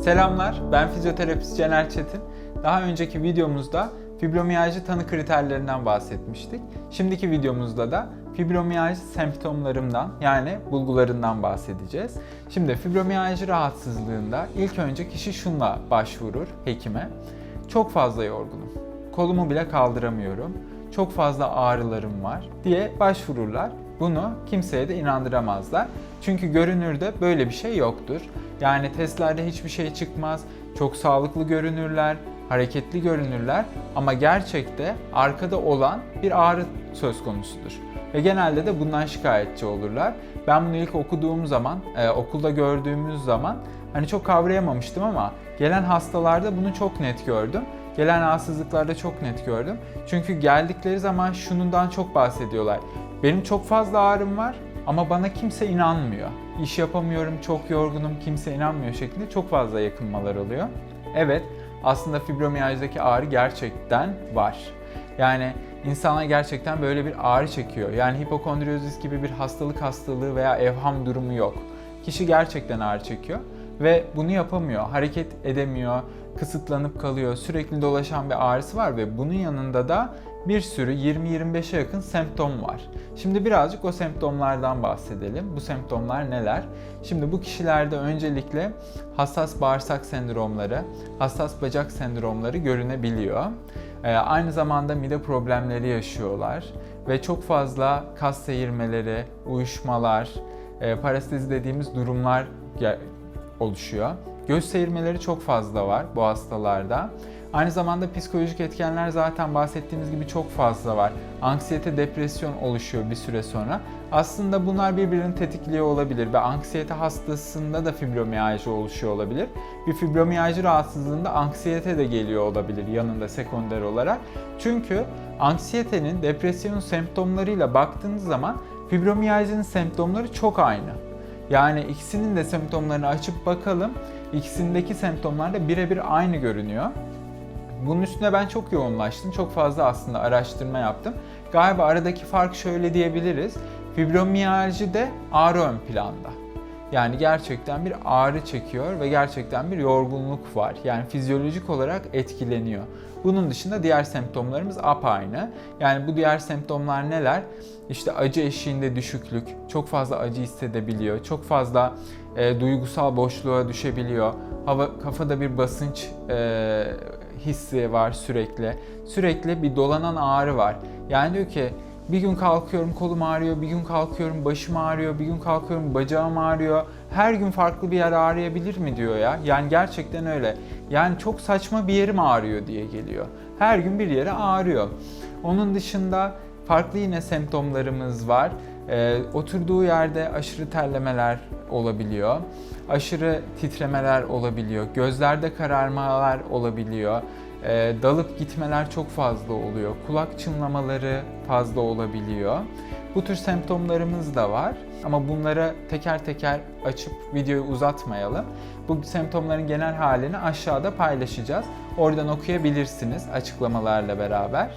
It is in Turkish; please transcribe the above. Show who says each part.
Speaker 1: Selamlar, ben fizyoterapist Cener Çetin. Daha önceki videomuzda fibromiyalji tanı kriterlerinden bahsetmiştik. Şimdiki videomuzda da fibromiyalji semptomlarımdan yani bulgularından bahsedeceğiz. Şimdi fibromiyalji rahatsızlığında ilk önce kişi şunla başvurur hekime. Çok fazla yorgunum, kolumu bile kaldıramıyorum, çok fazla ağrılarım var diye başvururlar. Bunu kimseye de inandıramazlar. Çünkü görünürde böyle bir şey yoktur. Yani testlerde hiçbir şey çıkmaz. Çok sağlıklı görünürler, hareketli görünürler ama gerçekte arkada olan bir ağrı söz konusudur. Ve genelde de bundan şikayetçi olurlar. Ben bunu ilk okuduğum zaman, e, okulda gördüğümüz zaman hani çok kavrayamamıştım ama gelen hastalarda bunu çok net gördüm. Gelen rahatsızlıklarda çok net gördüm. Çünkü geldikleri zaman şunundan çok bahsediyorlar. Benim çok fazla ağrım var ama bana kimse inanmıyor. İş yapamıyorum, çok yorgunum, kimse inanmıyor şeklinde çok fazla yakınmalar oluyor. Evet, aslında fibromiyajdaki ağrı gerçekten var. Yani insanlar gerçekten böyle bir ağrı çekiyor. Yani hipokondriyozis gibi bir hastalık hastalığı veya evham durumu yok. Kişi gerçekten ağrı çekiyor ve bunu yapamıyor. Hareket edemiyor, kısıtlanıp kalıyor. Sürekli dolaşan bir ağrısı var ve bunun yanında da bir sürü 20-25'e yakın semptom var. Şimdi birazcık o semptomlardan bahsedelim. Bu semptomlar neler? Şimdi bu kişilerde öncelikle hassas bağırsak sendromları, hassas bacak sendromları görünebiliyor. Ee, aynı zamanda mide problemleri yaşıyorlar ve çok fazla kas seyirmeleri, uyuşmalar, e, parestezi dediğimiz durumlar oluşuyor. Göz seyirmeleri çok fazla var bu hastalarda. Aynı zamanda psikolojik etkenler zaten bahsettiğimiz gibi çok fazla var. Anksiyete, depresyon oluşuyor bir süre sonra. Aslında bunlar birbirini tetikliyor olabilir ve anksiyete hastasında da fibromiyalji oluşuyor olabilir. Bir fibromiyalji rahatsızlığında anksiyete de geliyor olabilir yanında sekonder olarak. Çünkü anksiyetenin, depresyonun semptomlarıyla baktığınız zaman fibromiyajinin semptomları çok aynı. Yani ikisinin de semptomlarını açıp bakalım. İkisindeki semptomlar da birebir aynı görünüyor. Bunun üstüne ben çok yoğunlaştım. Çok fazla aslında araştırma yaptım. Galiba aradaki fark şöyle diyebiliriz. Fibromiyalji de ağrı ön planda. Yani gerçekten bir ağrı çekiyor ve gerçekten bir yorgunluk var. Yani fizyolojik olarak etkileniyor. Bunun dışında diğer semptomlarımız apaynı. Yani bu diğer semptomlar neler? İşte acı eşiğinde düşüklük, çok fazla acı hissedebiliyor, çok fazla e, duygusal boşluğa düşebiliyor. Hava kafada bir basınç e, hissi var sürekli. Sürekli bir dolanan ağrı var. Yani diyor ki bir gün kalkıyorum kolum ağrıyor, bir gün kalkıyorum başım ağrıyor, bir gün kalkıyorum bacağım ağrıyor. Her gün farklı bir yer ağrıyabilir mi diyor ya. Yani gerçekten öyle. Yani çok saçma bir yerim ağrıyor diye geliyor. Her gün bir yere ağrıyor. Onun dışında farklı yine semptomlarımız var. Ee, oturduğu yerde aşırı terlemeler olabiliyor. Aşırı titremeler olabiliyor. Gözlerde kararmalar olabiliyor. Ee, dalıp gitmeler çok fazla oluyor. Kulak çınlamaları fazla olabiliyor. Bu tür semptomlarımız da var. Ama bunları teker teker açıp videoyu uzatmayalım. Bu semptomların genel halini aşağıda paylaşacağız. Oradan okuyabilirsiniz açıklamalarla beraber.